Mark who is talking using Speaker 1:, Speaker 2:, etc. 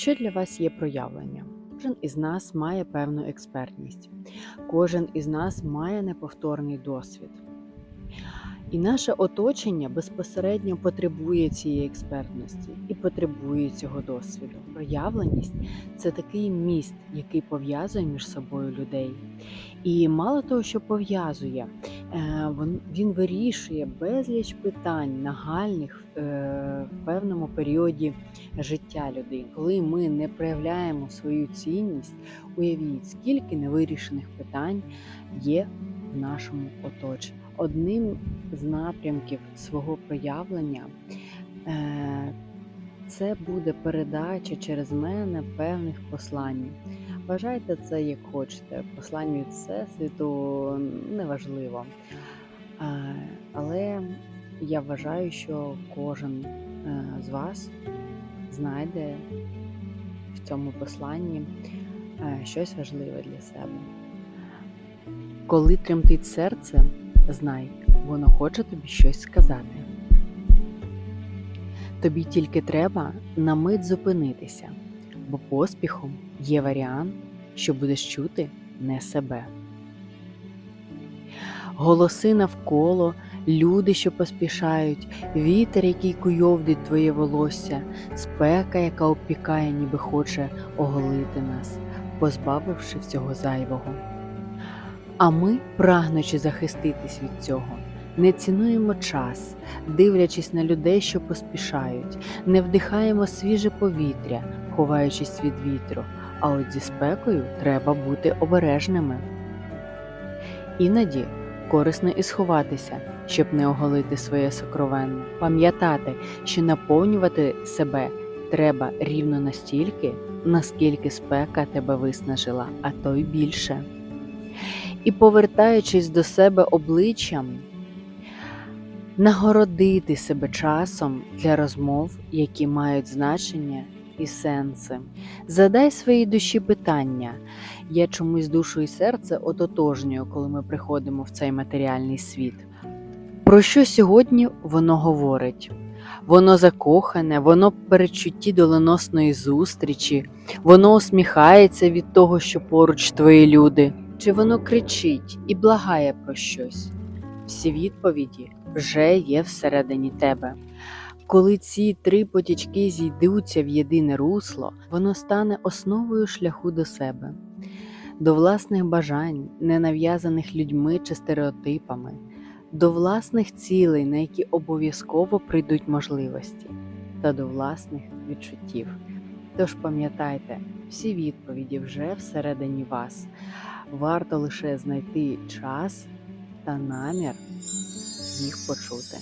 Speaker 1: Що для вас є проявлення? Кожен із нас має певну експертність, кожен із нас має неповторний досвід. І наше оточення безпосередньо потребує цієї експертності і потребує цього досвіду. Проявленість це такий міст, який пов'язує між собою людей. І мало того, що пов'язує, він вирішує безліч питань нагальних е, в певному періоді життя людини. Коли ми не проявляємо свою цінність, уявіть, скільки невирішених питань є в нашому оточенні. Одним з напрямків свого проявлення е, це буде передача через мене певних послань. Вважайте це як хочете. Послання від Всесвіту неважливо. Е, Але я вважаю, що кожен е, з вас знайде в цьому посланні е, щось важливе для себе. Коли тремтить серце, знай, воно хоче тобі щось сказати. Тобі тільки треба на мить зупинитися, бо поспіхом є варіант, що будеш чути не себе. Голоси навколо, люди, що поспішають, вітер, який куйовдить твоє волосся, спека, яка обпікає, ніби хоче оголити нас, позбавивши всього зайвого. А ми, прагнучи захиститись від цього, не цінуємо час, дивлячись на людей, що поспішають, не вдихаємо свіже повітря, ховаючись від вітру, а от зі спекою треба бути обережними. Іноді корисно і сховатися, щоб не оголити своє сокровенне, пам'ятати, що наповнювати себе треба рівно настільки, наскільки спека тебе виснажила, а то й більше. І повертаючись до себе обличчям, нагородити себе часом для розмов, які мають значення і сенси. Задай своїй душі питання. Я чомусь душу і серце ототожнюю, коли ми приходимо в цей матеріальний світ. Про що сьогодні воно говорить? Воно закохане, воно в передчутті доленосної зустрічі, воно усміхається від того, що поруч твої люди, чи воно кричить і благає про щось? Всі відповіді вже є всередині тебе. Коли ці три потічки зійдуться в єдине русло, воно стане основою шляху до себе, до власних бажань, не нав'язаних людьми чи стереотипами, до власних цілей, на які обов'язково прийдуть можливості, та до власних відчуттів. Тож пам'ятайте, всі відповіді вже всередині вас. Варто лише знайти час та намір їх почути.